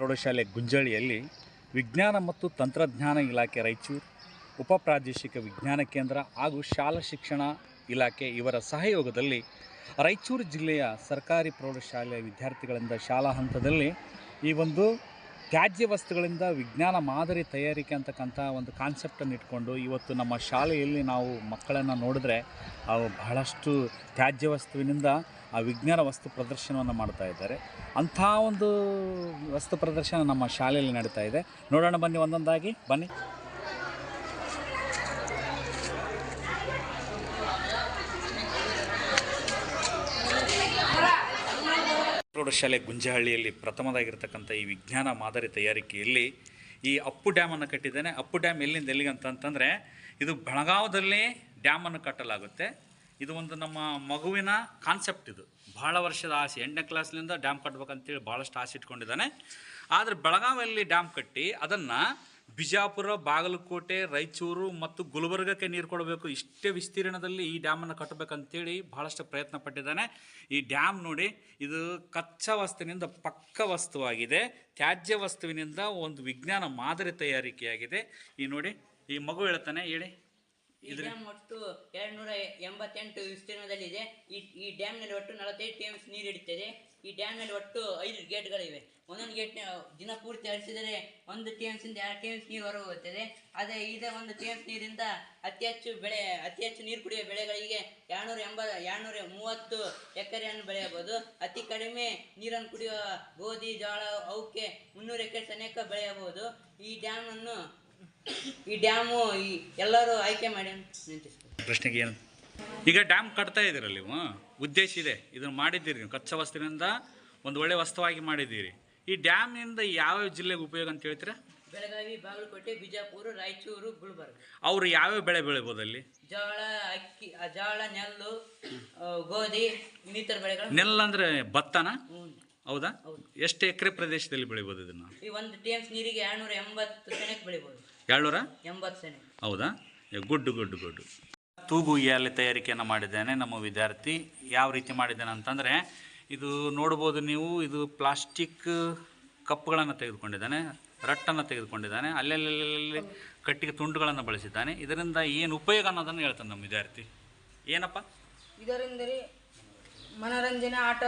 ಪ್ರೌಢಶಾಲೆ ಗುಂಜಳಿಯಲ್ಲಿ ವಿಜ್ಞಾನ ಮತ್ತು ತಂತ್ರಜ್ಞಾನ ಇಲಾಖೆ ರಾಯಚೂರು ಉಪಪ್ರಾದೇಶಿಕ ವಿಜ್ಞಾನ ಕೇಂದ್ರ ಹಾಗೂ ಶಾಲಾ ಶಿಕ್ಷಣ ಇಲಾಖೆ ಇವರ ಸಹಯೋಗದಲ್ಲಿ ರಾಯಚೂರು ಜಿಲ್ಲೆಯ ಸರ್ಕಾರಿ ಪ್ರೌಢಶಾಲೆಯ ವಿದ್ಯಾರ್ಥಿಗಳಿಂದ ಶಾಲಾ ಹಂತದಲ್ಲಿ ಈ ಒಂದು ತ್ಯಾಜ್ಯ ವಸ್ತುಗಳಿಂದ ವಿಜ್ಞಾನ ಮಾದರಿ ತಯಾರಿಕೆ ಅಂತಕ್ಕಂಥ ಒಂದು ಕಾನ್ಸೆಪ್ಟನ್ನು ಇಟ್ಕೊಂಡು ಇವತ್ತು ನಮ್ಮ ಶಾಲೆಯಲ್ಲಿ ನಾವು ಮಕ್ಕಳನ್ನು ನೋಡಿದ್ರೆ ಅವು ಬಹಳಷ್ಟು ತ್ಯಾಜ್ಯ ವಸ್ತುವಿನಿಂದ ಆ ವಿಜ್ಞಾನ ವಸ್ತು ಪ್ರದರ್ಶನವನ್ನು ಮಾಡ್ತಾ ಇದ್ದಾರೆ. ಅಂಥ ಒಂದು ವಸ್ತು ಪ್ರದರ್ಶನ ನಮ್ಮ ಶಾಲೆಯಲ್ಲಿ ನಡೀತಾ ಇದೆ. ನೋಡೋಣ ಬನ್ನಿ ಒಂದೊಂದಾಗಿ. ಬನ್ನಿ. ಪ್ರೌಢಶಾಲೆ ಗುಂಜಹಳ್ಳಿಯಲ್ಲಿ ಪ್ರಥಮದಾಗಿರ್ತಕ್ಕಂಥ ಈ ವಿಜ್ಞಾನ ಮಾದರಿ ತಯಾರಿಕೆಯಲ್ಲಿ ಈ ಅಪ್ಪು ಡ್ಯಾಮನ್ನು ಕಟ್ಟಿದ್ದೇನೆ. ಅಪ್ಪು ಡ್ಯಾಮ್ ಎಲ್ಲಿಂದ ಎಲ್ಲಿಗೆ ಅಂತಂತಂದರೆ ಇದು ಬೆಳಗಾವದಲ್ಲಿ ಡ್ಯಾಮನ್ನು ಕಟ್ಟಲಾಗುತ್ತೆ. ಇದು ಒಂದು ನಮ್ಮ ಮಗುವಿನ ಕಾನ್ಸೆಪ್ಟ್ ಇದು. ಭಾಳ ವರ್ಷದ ಆಸೆ. ಎಂಟನೇ ಕ್ಲಾಸ್ನಿಂದ ಡ್ಯಾಮ್ ಕಟ್ಬೇಕಂತೇಳಿ ಭಾಳಷ್ಟು ಆಸೆ ಇಟ್ಕೊಂಡಿದ್ದಾನೆ. ಆದರೆ ಬೆಳಗಾವಿಯಲ್ಲಿ ಡ್ಯಾಮ್ ಕಟ್ಟಿ ಅದನ್ನು ಬಿಜಾಪುರ, ಬಾಗಲಕೋಟೆ, ರಾಯಚೂರು ಮತ್ತು ಗುಲ್ಬರ್ಗಕ್ಕೆ ನೀರು ಕೊಡಬೇಕು. ಇಷ್ಟೇ ವಿಸ್ತೀರ್ಣದಲ್ಲಿ ಈ ಡ್ಯಾಮನ್ನು ಕಟ್ಟಬೇಕಂತೇಳಿ ಬಹಳಷ್ಟು ಪ್ರಯತ್ನ ಪಟ್ಟಿದ್ದಾನೆ. ಈ ಡ್ಯಾಮ್ ನೋಡಿ, ಇದು ಕಚ್ಚಾ ವಸ್ತುವಿನಿಂದ ಪಕ್ಕ ವಸ್ತುವಾಗಿದೆ. ತ್ಯಾಜ್ಯ ವಸ್ತುವಿನಿಂದ ಒಂದು ವಿಜ್ಞಾನ ಮಾದರಿ ತಯಾರಿಕೆಯಾಗಿದೆ. ಈ ನೋಡಿ, ಈ ಮಗು ಹೇಳ್ತಾನೆ, ಹೇಳಿ. ಡ್ಯಾಮ್ ಒಟ್ಟು ಎರಡು ನೂರ ಎಂಬತ್ತೆಂಟು ವಿಸ್ತೀರ್ಣದಲ್ಲಿದೆ. ಈ ಈ ಡ್ಯಾಮ್ನಲ್ಲಿ ಒಟ್ಟು ನಲವತ್ತೈದು ಟಿ ಎಮ್ಸ್ ನೀರು ಹಿಡಿತದೆ ಈ ಡ್ಯಾಮ್ನಲ್ಲಿ ಒಟ್ಟು ಐದು ಗೇಟ್ಗಳಿವೆ. ಒಂದೊಂದು ಗೇಟ್ ದಿನ ಪೂರ್ತಿ ಹರಿಸಿದರೆ ಒಂದು ಟಿ ಎಮ್ಸಿಂದ ಎರಡು ಟಿ ಎಮ್ಸ್ ನೀರು ಹೊರಗೆ ಹೋಗುತ್ತದೆ ಅದೇ ಇದೇ ಒಂದು ಟಿ ಎಮ್ಸ್ ನೀರಿಂದ ಅತಿ ಹೆಚ್ಚು ಬೆಳೆ, ಅತಿ ಹೆಚ್ಚು ನೀರು ಕುಡಿಯುವ ಬೆಳೆಗಳಿಗೆ ಎರಡ್ನೂರ ಎಂಬ ಎರಡ್ನೂರ ಮೂವತ್ತು ಎಕರೆಯನ್ನು ಬೆಳೆಯಬಹುದು. ಅತಿ ಕಡಿಮೆ ನೀರನ್ನು ಕುಡಿಯುವ ಗೋಧಿ, ಜೋಳ, ಅವಕ್ಕೆ ಮುನ್ನೂರು ಎಕರೆ ಸನೇಕ ಬೆಳೆಯಬಹುದು. ಈ ಡ್ಯಾಮನ್ನು ಈ ಡ್ಯಾಮು ಈ ಎಲ್ಲರೂ ಆಯ್ಕೆ ಮಾಡಿ ಪ್ರಶ್ನೆಗೆ ಏನು? ಈಗ ಡ್ಯಾಮ್ ಕಟ್ತಾ ಇದ್ದೀರಲ್ಲ ನೀವು? ಉದ್ದೇಶ ಇದೆ. ಇದನ್ನು ಮಾಡಿದ್ದೀರಿ ನೀವು. ಕಚ್ಚಾ ವಸ್ತುವಿನಿಂದ ಒಂದು ಒಳ್ಳೆ ವಸ್ತುವಾಗಿ ಮಾಡಿದ್ದೀರಿ. ಈ ಡ್ಯಾಮ್ನಿಂದ ಯಾವ್ಯಾವ ಜಿಲ್ಲೆಗೆ ಉಪಯೋಗ ಅಂತ ಹೇಳ್ತೀರಾ? ಬೆಳಗಾವಿ ಬಾಗಲಕೋಟೆ ಬಿಜಾಪುರ ರಾಯಚೂರು ಗುಲ್ಬರ್ಗ. ಅವರು ಯಾವ್ಯಾವ ಬೆಳೆ ಬೆಳಿಬೋದು ಅಲ್ಲಿ? ಜೋಳ ಅಕ್ಕಿ ಆ, ಜೋಳ ನೆಲ್ಲು ಆ, ಗೋಧಿ ಇನ್ನಿತರ ಬೆಳೆಗಳು. ನೆಲ್ಲ ಅಂದ್ರೆ ಭತ್ತನ. ಹೌದಾ? ಎಷ್ಟು ಎಕರೆ ಪ್ರದೇಶದಲ್ಲಿ ಬೆಳಿಬೋದು ಇದನ್ನ? ಈ ಒಂದು ಟಿ ಎಮ್ಸ್ ನೀರಿಗೆ ಎರಡ್ನೂರ ಎಂಬತ್ತು ಸೆನೆಕ್ ಬೆಳಿಬೋದು. ಏಳ್ನೂರ ಎಂಬತ್ತು ಸೆನೆ ಹೌದಾ? Good good good. ತೂಗು ಎಲೆ ತಯಾರಿಕೆಯನ್ನು ಮಾಡಿದ್ದೇನೆ. ನಮ್ಮ ವಿದ್ಯಾರ್ಥಿ ಯಾವ ರೀತಿ ಮಾಡಿದ್ದೇನೆ ಅಂತಂದರೆ ಇದು ನೋಡ್ಬೋದು ನೀವು ಇದು ಪ್ಲಾಸ್ಟಿಕ್ ಕಪ್ಗಳನ್ನು ತೆಗೆದುಕೊಂಡಿದ್ದಾನೆ ರಟ್ಟನ್ನು ತೆಗೆದುಕೊಂಡಿದ್ದಾನೆ ಅಲ್ಲೆಲ್ಲೆಲ್ಲಿ ಕಟ್ಟಿಗೆ ತುಂಡುಗಳನ್ನು ಬಳಸಿದ್ದಾನೆ. ಇದರಿಂದ ಏನು ಉಪಯೋಗ ಅನ್ನೋದನ್ನು ಹೇಳ್ತಾನೆ ನಮ್ಮ ವಿದ್ಯಾರ್ಥಿ. ಏನಪ್ಪ? ಇದರಿಂದರೆ ಮನೋರಂಜನೆ ಆಟ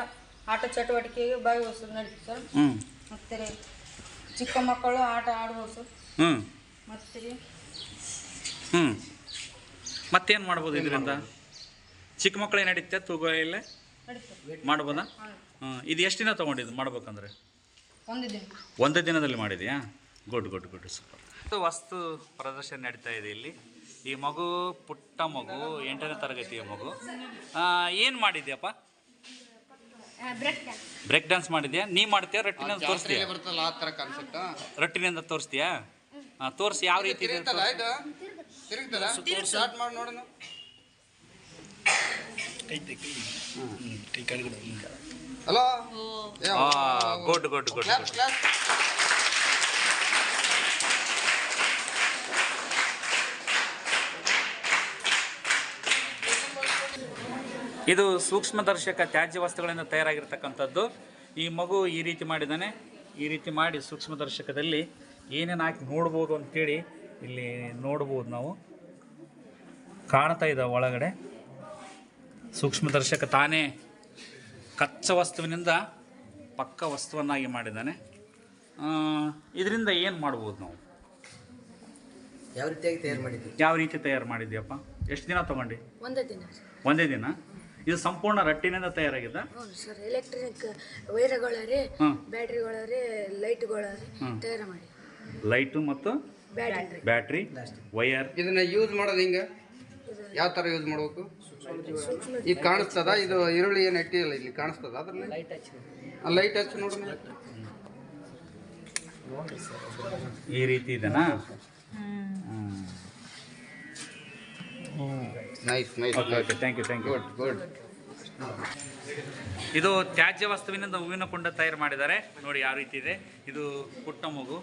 ಆಟ ಚಟುವಟಿಕೆಗೆ ಭಾಗವಹಿಸೋದು ನಡೀತು ಸರ್. ಮತ್ತೆ ಚಿಕ್ಕ ಮಕ್ಕಳು ಆಟ ಆಡ್ಬೋದು ಸರ್. ಹ್ಞೂ ಮತ್ತು ಹ್ಞೂ ಮತ್ತೇನು ಮಾಡ್ಬೋದು ಇದರಿಂದ? ಚಿಕ್ಕ ಮಕ್ಕಳೇ ನಡೀತೆ? ತೂಗು ಇಲ್ಲ ಮಾಡ್ಬೋದಾ? ಇದು ಎಷ್ಟು ದಿನ ತೊಗೊಂಡಿದ್ದು ಮಾಡ್ಬೇಕಂದ್ರೆ? ಒಂದು ದಿನ. ಒಂದೇ ದಿನದಲ್ಲಿ ಮಾಡಿದೆಯಾ? ಗುಡ್ ಗುಡ್ ಗುಡ್ ಸೂಪರ್ ವಸ್ತು ಪ್ರದರ್ಶನ ನಡೀತಾ ಇದೆ ಇಲ್ಲಿ. ಈ ಮಗು ಪುಟ್ಟ ಮಗು ಎಂಟನೇ ತರಗತಿಯ ಮಗು. ಏನು ಮಾಡಿದ್ಯಪ್ಪ? ಬ್ರೇಕ್ ಡ್ಯಾನ್ಸ್ ಮಾಡಿದ್ಯಾ? ನೀ ಮಾಡ್ತೀಯಾ? ರಟ್ಟಿನಿಂದ ತೋರಿಸ್ತೀಯಾ? ರಟ್ಟಿನಿಂದ ತೋರಿಸ್ತೀಯಾ? ಹಾಂ ತೋರಿಸಿ ಯಾವ ರೀತಿ ಇದೆ hello good good good clap clap ಇದು ಸೂಕ್ಷ್ಮದರ್ಶಕ ತ್ಯಾಜ್ಯ ವಸ್ತುಗಳಿಂದ ತಯಾರಾಗಿರ್ತಕ್ಕಂಥದ್ದು. ಈ ಮಗು ಈ ರೀತಿ ಮಾಡಿದ್ದಾನೆ. ಈ ರೀತಿ ಮಾಡಿ ಸೂಕ್ಷ್ಮದರ್ಶಕದಲ್ಲಿ ಏನೇನು ಹಾಕಿ ನೋಡ್ಬೋದು ಅಂತೇಳಿ ಇಲ್ಲಿ ನೋಡ್ಬೋದು ನಾವು. ಕಾಣ್ತಾ ಇದ್ದಾವೆ ಒಳಗಡೆ. ಸೂಕ್ಷ್ಮದರ್ಶಕ ತಾನೇ ಕಚ್ಚಾ ವಸ್ತುವಿನಿಂದ ಪಕ್ಕ ವಸ್ತುವನ್ನಾಗಿ ಮಾಡಿದ್ದಾನೆ. ಇದರಿಂದ ಏನು ಮಾಡ್ಬೋದು ನಾವು? ಯಾವ ರೀತಿಯಾಗಿ ತಯಾರು ಮಾಡಿದ್ವಿ ಯಾವ ರೀತಿ ತಯಾರು ಮಾಡಿದ್ಯಪ್ಪ? ಎಷ್ಟು ದಿನ ತೊಗೊಂಡು ಒಂದೇ ದಿನ. ಒಂದೇ ದಿನ? ಇದು ಸಂಪೂರ್ಣ ರಟ್ಟಿನಿಂದ ತಯಾರಾಗಿದ್ದ? ಹೌದು ಸರ್ ಎಲೆಕ್ಟ್ರಿಕ್ ವೈರ್ಗಳರಿ ಬ್ಯಾಟ್ರಿಗಳರಿ ಲೈಟ್ಗಳರಿ. ತಯಾರು ಮಾಡಿ. ಲೈಟು ಮತ್ತು ಬ್ಯಾಟ್ರಿ. Battery wire. ಇದನ್ನ ಯೂಸ್ ಮಾಡೋದು ಹಿಂಗೆ? ಯಾವ ಥರ ಯೂಸ್ ಮಾಡ್ಬೇಕು? ಈಗ ಕಾಣಿಸ್ತದ? ಇದು ಈರುಳ್ಳಿ ಏನು ಇಟ್ಟಿಲ್ಲ ಇಲ್ಲಿ ಕಾಣಿಸ್ತದ ಅದ್ರಲ್ಲಿ? ಲೈಟ್ ಹಚ್ಚಿ ನೋಡ್ರಿ ಈ ರೀತಿ ಇದೆನಾ? Nice nice okay okay thank you thank you good good ಇದು ತ್ಯಾಜ್ಯ ವಸ್ತುವಿನಿಂದ ಹೂವಿನ ಕುಂಡ ತಯಾರು ಮಾಡಿದ್ದಾರೆ. ನೋಡಿ ಯಾವ ರೀತಿ ಇದೆ. ಇದು ಪುಟ್ಟ ಮಗು.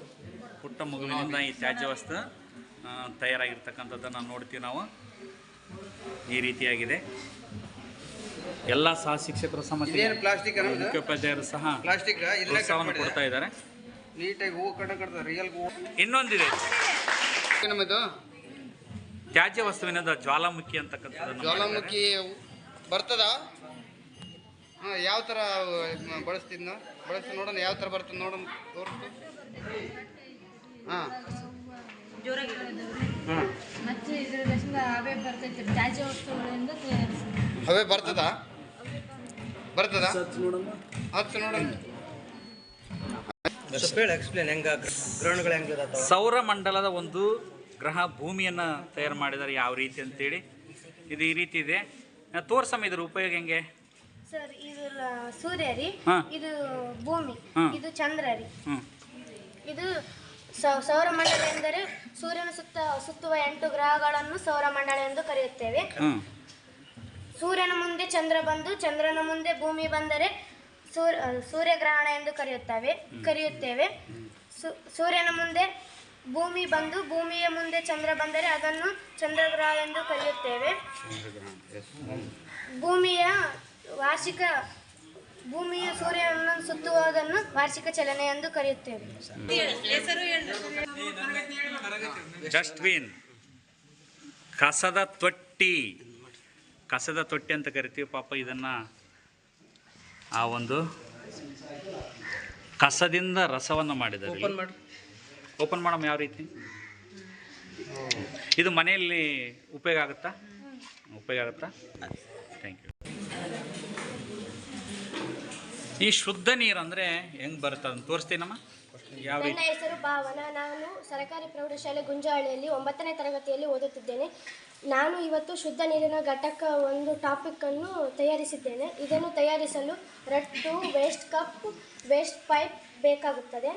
ಪುಟ್ಟ ಮಗುವಿನಿಂದ ಈ ತ್ಯಾಜ್ಯ ವಸ್ತು ತಯಾರಾಗಿರ್ತಕ್ಕಂಥದ್ದನ್ನು ನೋಡ್ತೀವಿ ನಾವು. ಈ ರೀತಿಯಾಗಿದೆ. ಎಲ್ಲ ಸಹ ಶಿಕ್ಷಕರು ಸಹ ಮತ್ತೆ ಪ್ಲಾಸ್ಟಿಕ್ ಮುಖ್ಯೋಪಾಧ್ಯಾಯರು ಸಹ ಪ್ಲಾಸ್ಟಿಕ್ ಪ್ರೋತ್ಸಾಹವನ್ನು ಕೊಡ್ತಾ ಇದ್ದಾರೆ. ನೀಟಾಗಿ ಹೂವು ಕಟ್ಟ ಕಟ್ತಾರೆ ರಿಯಲ್ ಹೂವು. ಇನ್ನೊಂದಿದೆ. ನಮ್ಮದು ತ್ಯಾಜ್ಯ ವಸ್ತುವಿನದ ಜ್ವಾಲಾಮುಖಿ ಅಂತಕ್ಕಂಥದ್ದು ಜ್ವಾಲಾಮುಖಿ ಬರ್ತದ? ಹಾಂ ಯಾವ ಥರ ಬಳಸ್ತಿದ್ನ? ಬಳಸಿ ನೋಡೋಣ ಯಾವ ಥರ ಬರ್ತದೆ ನೋಡೋಣ ತೋರಿಸ್ತು ಹಾಂ. ಹಾಂ ಮತ್ತೆ ಇದರಿಂದ ಅವೇ ಬರ್ತೈತೆ ತ್ಯಾಜ್ಯ ವಸ್ತುಗಳಿಂದ ತಯಾರಿಸಿದೆ. ಅವೇ ಬರ್ತದ? ಬರ್ತದ? ಹತ್ತು ನೋಡಮ್ಮ. ಎಕ್ಸ್ಪ್ಲೇನ್ ಹೆಂಗ ಗ್ರಹಣಗಳು ಹೆಂಗಿರತ್ತವ ಸೌರಮಂಡಲದ ಒಂದು ಗ್ರಹ ಭೂಮಿಯನ್ನು ತಯಾರು ಮಾಡಿದ್ದಾರೆ ಯಾವ ರೀತಿ ಅಂತೇಳಿ. ಇದು ಈ ರೀತಿ ಇದೆ. ತೋರ್ಸಮ್ಮ ಇದ್ರ ಉಪಯೋಗ ಹೆಂಗೆ? ಸರ್ ಇದು ಸೂರ್ಯ ರೀ ಹಾ. ಇದು ಭೂಮಿ ಹಾ. ಇದು ಚಂದ್ರ ರೀ. ಹ್ಞೂ ಇದು ಸೌರಮಂಡಲ ಎಂದರೆ ಸೂರ್ಯನ ಸುತ್ತ ಸುತ್ತುವ ಎಂಟು ಗ್ರಹಗಳನ್ನು ಸೌರಮಂಡಲ ಎಂದು ಕರೆಯುತ್ತೇವೆ. ಸೂರ್ಯನ ಮುಂದೆ ಚಂದ್ರ ಬಂದು ಚಂದ್ರನ ಮುಂದೆ ಭೂಮಿ ಬಂದರೆ ಸೂರ್ ಸೂರ್ಯಗ್ರಹಣ ಎಂದು ಕರೆಯುತ್ತೇವೆ ಕರೆಯುತ್ತೇವೆ. ಸು- ಸೂರ್ಯನ ಮುಂದೆ ಭೂಮಿ ಬಂದು ಭೂಮಿಯ ಮುಂದೆ ಚಂದ್ರ ಬಂದರೆ ಅದನ್ನು ಚಂದ್ರಗ್ರಹ ಎಂದು ಕರೆಯುತ್ತೇವೆ. ಭೂಮಿಯ ವಾರ್ಷಿಕ ಭೂಮಿಯ ಸೂರ್ಯನನ್ನು ಸುತ್ತುವುದನ್ನು ವಾರ್ಷಿಕ ಚಲನೆ ಎಂದು ಕರೆಯುತ್ತೇವೆ. ಡಸ್ಟ್ಬಿನ್ ಕಸದ ತೊಟ್ಟಿ. ಕಸದ ತೊಟ್ಟಿ ಅಂತ ಕರಿತೀವಿ ಪಾಪ ಇದನ್ನು. ಆ ಒಂದು ಕಸದಿಂದ ರಸವನ್ನು ಮಾಡಿದ್ದಾರೆ. ಓಪನ್ ಮಾಡಿ. ಓಪನ್ ಮಾಡಮ್ ಯಾವ ರೀತಿ? ಇದು ಮನೆಯಲ್ಲಿ ಉಪಯೋಗ ಆಗುತ್ತಾ? ಉಪಯೋಗ ಆಗುತ್ತಾ? ಥ್ಯಾಂಕ್ ಯು ಈ ಶುದ್ಧ ನೀರು ಅಂದ್ರೆ ಹೆಂಗೆ ಬರುತ್ತೆ? ಅದನ್ನು ತೋರಿಸ್ತೀನಮ್ಮ. ಯಾವ ನನ್ನ ಹೆಸರು ಭಾವನ. ನಾನು ಸರ್ಕಾರಿ ಪ್ರೌಢಶಾಲೆ ಗುಂಜಾಳಿಯಲ್ಲಿ ಒಂಬತ್ತನೇ ತರಗತಿಯಲ್ಲಿ ಓದುತ್ತಿದ್ದೇನೆ. ನಾನು ಇವತ್ತು ಶುದ್ಧ ನೀರಿನ ಘಟಕ ಒಂದು ಟಾಪಿಕ್ ಅನ್ನು ತಯಾರಿಸಿದ್ದೇನೆ. ಇದನ್ನು ತಯಾರಿಸಲು ರಟ್ಟು ವೇಸ್ಟ್ ಕಪ್ ವೇಸ್ಟ್ ಪೈಪ್ ಬೇಕಾಗುತ್ತದೆ.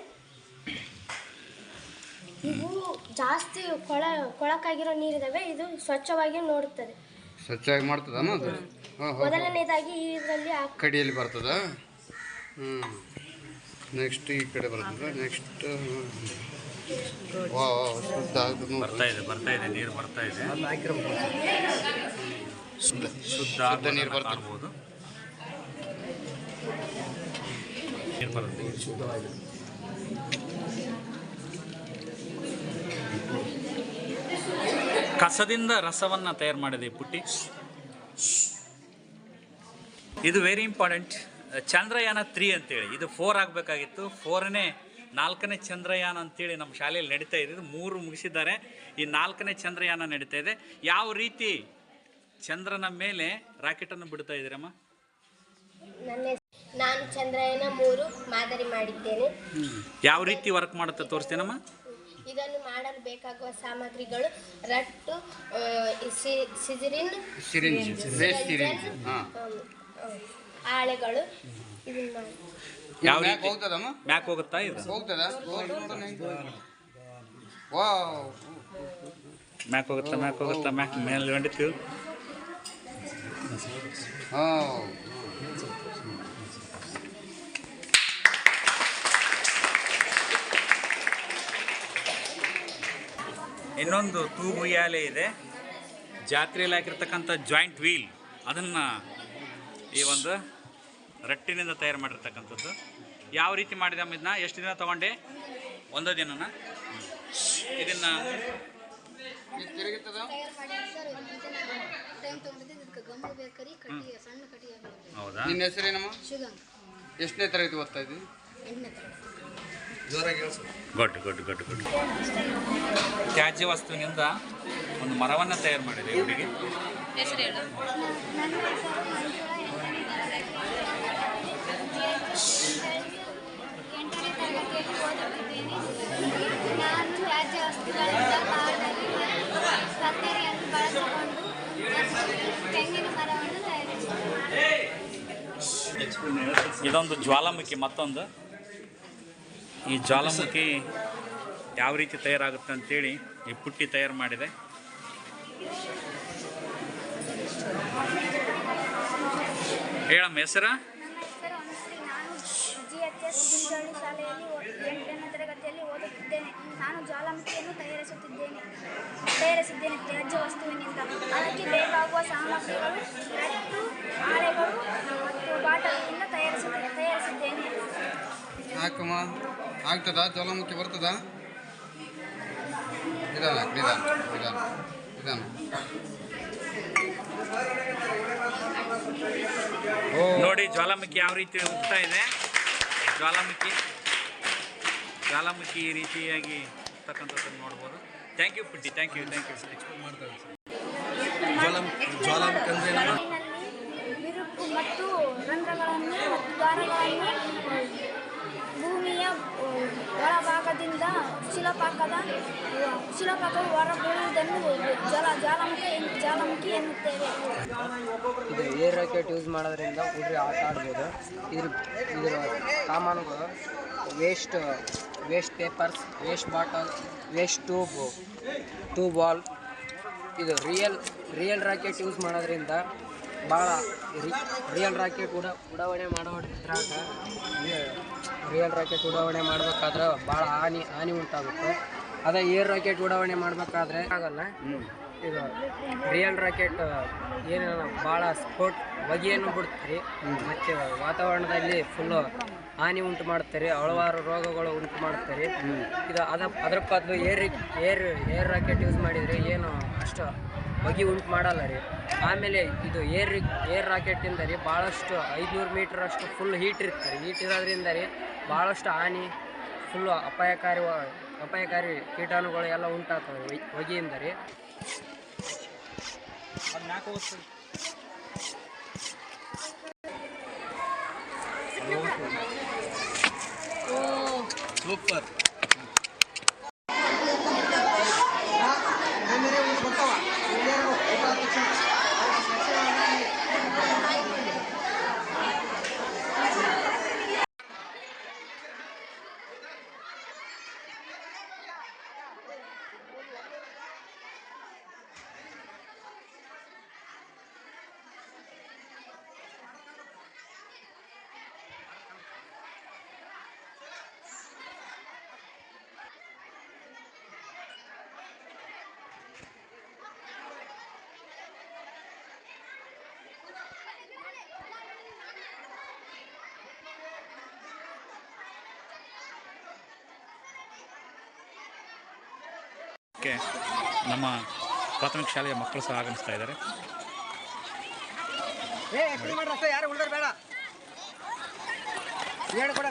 ಇವು ಜಾಸ್ತಿ ಕೊಳ ಕೊಳಕಾಗಿರೋ ನೀರಿದಾವೆ. ಇದು ಸ್ವಚ್ಛವಾಗಿ ನೋಡುತ್ತದೆ. ಸ್ವಚ್ಛವಾಗಿ ಮಾಡ್ತದ ಮೊದಲನೇದಾಗಿ ಇದರಲ್ಲಿ ಕಡಿಯಲ್ಲಿ ಬರ್ತದ? ಹ್ಞೂ ನೆಕ್ಸ್ಟ್ ಈ ಕಡೆ ಬರ್ತದೆ ನೆಕ್ಸ್ಟ್ ವಾ ಶುದ್ಧ ಆಗ್ತದೆ ಬರ್ತಾ ಇದೆ ಬರ್ತಾ ಇದೆ ನೀರು ಬರ್ತಾ ಇದೆ. ಶುದ್ಧ ಶುದ್ಧ ನೀರು ಬರ್ತಾ ಇರ್ಬೋದು ನೀರು ಬರುತ್ತೆ. ಕಸದಿಂದ ರಸವನ್ನ ತಯಾರು ಮಾಡಿದೆ ಪುಟ್ಟಿ. ಇದು ವೆರಿ ಇಂಪಾರ್ಟೆಂಟ್ ಚಂದ್ರಯಾನ ತ್ರೀ ಅಂತೇಳಿ. ಇದು ಫೋರ್ ಆಗಬೇಕಾಗಿತ್ತು. ಫೋರನೇ ನಾಲ್ಕನೇ ಚಂದ್ರಯಾನ ಅಂತೇಳಿ ನಮ್ಮ ಶಾಲೆಯಲ್ಲಿ ನಡೀತಾ ಇದೆ. ಮೂರು ಮುಗಿಸಿದ್ದಾರೆ. ಈ ನಾಲ್ಕನೇ ಚಂದ್ರಯಾನ ನಡೀತಾ ಇದೆ. ಯಾವ ರೀತಿ ಚಂದ್ರನ ಮೇಲೆ ರಾಕೆಟನ್ನು ಬಿಡ್ತಾ ಇದ್ದೀರಮ್ಮ ನಾನು ಚಂದ್ರಯಾನ ಮೂರು ಮಾದರಿ ಮಾಡಿದ್ದೇನೆ. ಯಾವ ರೀತಿ ವರ್ಕ್ ಮಾಡುತ್ತೆ ತೋರಿಸ್ತೇನಮ್ಮ ಇದನ್ನು ಮಾಡಲು ಬೇಕಾಗುವ ಸಾಮಗ್ರಿಗಳು ರಟ್ಟು ಆ, ಸಿ- ಸಿಜಿರಿನ್ ಸಿರಿಂಜ್ ವೇಸ್ಟ್ ಸಿರಿಂಜ್ ಹಾಂ ಆಮ್, ಆ, ಹಾಳೆಗಳು ಇದನ್ನ ಮಾಡಿ. ಯಾವ ಮ್ಯಾಕ್ ರೀತಿ? ಹೋಗ್ತದಮ್ಮ? ಮ್ಯಾಕ್ ಹೋಗುತ್ತಾ ಇದು? ಹೋಗ್ತದ? ವಾವ್. ಮ್ಯಾಕ್ ಹೋಗುತ್ತಾ ಮ್ಯಾಕ್ ಹೋಗುತ್ತಾ ಮ್ಯಾಕ್ ಮೇಲೆ ಹೊಂಡಿತು ಹಾಂ ಇನ್ನೊಂದು ತೂಗುಯಾಲೆ ಉಯ್ಯಾಲೆ ಇದೆ. ಜಾತ್ರೆಯಲ್ಲಿ ಹಾಕಿರ್ತಕ್ಕಂಥ ಜಾಯಿಂಟ್ ವೀಲ್ ಅದನ್ನು ಈ ಒಂದು ರಟ್ಟಿನಿಂದ ತಯಾರು ಮಾಡಿರ್ತಕ್ಕಂಥದ್ದು. ಯಾವ ರೀತಿ ಮಾಡಿದೆ ಇದನ್ನ? ಎಷ್ಟು ದಿನ ತಗೊಂಡೆ? ಒಂದೇ ದಿನನ? ಇದನ್ನು ಹೌದಾ? ನಿನ್ನ ಹೆಸರೇನಮ್ಮ? ಎಷ್ಟನೇ ತರಗತಿ ಓದ್ತಾ ಇದ್ದಿ? ಜೋರಾಗಿ ಹೇಳ್ಸು. ಗುಡ್ ಗುಡ್ ಗುಡ್ ಗುಡ್ ತ್ಯಾಜ್ಯ ವಸ್ತುವಿನಿಂದ ಒಂದು ಮರವನ್ನು ತಯಾರು ಮಾಡಿದೆ ಹುಡುಗಿ ಎಂಟನೇ ತರಗತಿಯಲ್ಲಿ ಓದುತ್ತಿದ್ದೇನೆ ನಾನು ತ್ಯಾಜ್ಯ ವಸ್ತುಗಳಿಂದ ಮಾಡಲು ಕತ್ತರಿಯನ್ನು ಬಳಸಿಕೊಂಡು ತೆಂಗಿನ ಮರವನ್ನು ತಯಾರಿಸಿದೆ ಇದೊಂದು ಜ್ವಾಲಾಮುಖಿ, ಮತ್ತೊಂದು. ಈ ಜ್ವಾಲಾಮುಖಿ ಯಾವ ರೀತಿ ತಯಾರಾಗುತ್ತೆ ಅಂತೇಳಿ ಈ ಪುಟ್ಟಿ ತಯಾರು ಮಾಡಿದೆ. ಹೇಳಮ್ಮ, ಹೆಸರ? ನಾನು ಜ್ವಾಲಾಮುಖಿಯನ್ನು ತಯಾರಿಸುತ್ತಿದ್ದೇನೆ. ತಯಾರಿಸಿದ್ದೇನೆ. ತ್ಯಾಜ್ಯ ವಸ್ತುವಿನಿಂದ. ಅದಕ್ಕೆ ಬೇಕಾಗುವ ಸಾಮಗ್ರಿಗಳು ರಟ್ಟು ಮತ್ತು ಬಾಟಲಿಯಿಂದ ತಯಾರಿಸುತ್ತೇನೆ. ತಯಾರಿಸಿದ್ದೇನೆ ಹಾಕಮ್ಮ ಆಗ್ತದ? ಜ್ವಾಲಾಮುಖಿ ಬರ್ತದ? ನಿಧಾನ ನಿಧಾನ ನಿಧಾನ ನಿಧಾನ. ನೋಡಿ ಜ್ವಾಲಾಮುಖಿ ಯಾವ ರೀತಿ ಉಗ್ತಾ ಇದೆ? ಜ್ವಾಲಾಮುಖಿ. ಜ್ವಾಲಾಮುಖಿ ಈ ರೀತಿಯಾಗಿ ಇರ್ತಕ್ಕಂಥದ್ದನ್ನು ನೋಡ್ಬೋದು. ಥ್ಯಾಂಕ್ ಯು ಪುಟ್ಟಿ. ಥ್ಯಾಂಕ್ ಯು ಥ್ಯಾಂಕ್ ಯು ಜ್ವಾಲಾಮುಖಿ ಅಂದ್ರೆ ಮಣ್ಣಿನಲ್ಲಿ ಬಿರುಕು ಮತ್ತು ರಂಧ್ರಗಳನ್ನು ಮತ್ತು ದ್ವಾರಗಳನ್ನು ಭೂಮಿಯ ಒಳಭಾಗದಿಂದ ಶಿಲಪಾಕದ ಶಿಲಪಾಕವು ಹೊರಬೀಳುವುದನ್ನು ಜಲ, ಜಾಲಮುಖಿ ಜಾಲಮುಖಿ ಎನ್ನುತ್ತೇವೆ. ಇದು ಏರ್ ರಾಕೆಟ್ ಯೂಸ್ ಮಾಡೋದ್ರಿಂದ ಹುಡುಗರು ಆಟ ಆಡ್ಬೋದು. ಇದ್ರ ಇದ್ರ ಸಾಮಾನುಗಳು waste waste papers waste bottle waste tube tube ball ಇದು ರಿಯಲ್ ರಿಯಲ್ ರಾಕೆಟ್ ಯೂಸ್ ಮಾಡೋದ್ರಿಂದ ಭಾಳ ರಿಯಲ್ ರಾಕೆಟ್ ಉಡ ಉಡಾವಣೆ ಮಾಡೋದ್ರಾಗ ರಿಯಲ್ ರಾಕೆಟ್ ಉಡಾವಣೆ ಮಾಡಬೇಕಾದ್ರೆ ಭಾಳ ಹಾನಿ ಹಾನಿ ಉಂಟಾಗುತ್ತೆ. ಅದೇ ಏರ್ ರಾಕೆಟ್ ಉಡಾವಣೆ ಮಾಡಬೇಕಾದ್ರೆ ಆಗಲ್ಲ. ಇದು ರಿಯಲ್ ರಾಕೆಟ್ ಏನೇನ ಭಾಳ ಸ್ಫೋಟ್ ಹೊಗೆಯನ್ನು ಬಿಡ್ತಾರೆ. ಮತ್ತು ವಾತಾವರಣದಲ್ಲಿ ಫುಲ್ಲು ಹಾನಿ ಉಂಟು ಮಾಡ್ತಾರೆ ಹಲವಾರು ರೋಗಗಳು ಉಂಟು ಮಾಡ್ತಾರೆ. ಇದು ಅದ ಅದ್ರ Paddu air air air rocket use ಮಾಡಿದರೆ ಏನು ಅಷ್ಟು ಹೊಗೆ ಉಂಟು ಮಾಡಲ್ಲ ರೀ. ಆಮೇಲೆ ಇದು ಏರ್ ಏರ್ ರಾಕೆಟಿಂದ ರೀ ಭಾಳಷ್ಟು ಐದುನೂರು ಮೀಟರ್ ಅಷ್ಟು ಫುಲ್ ಹೀಟ್ ಇರ್ತದೆ ಹೀಟ್ ಇರೋದ್ರಿಂದ ರೀ ಭಾಳಷ್ಟು ಹಾನಿ ಫುಲ್ಲು ಅಪಾಯಕಾರಿ ಅಪಾಯಕಾರಿ ಕೀಟಾಣುಗಳು ಎಲ್ಲ ಉಂಟಾಗ್ತವೆ ಹೊಗೆಯಿಂದ ರೀ. ಸೂಪರ್. ಓಕೆ ನಮ್ಮ ಪ್ರಾಥಮಿಕ ಶಾಲೆಯ ಮಕ್ಕಳು ಸಹ ಆಗಮಿಸ್ತಾ ಇದ್ದಾರೆ. ಯಾರು ಬೇಡ.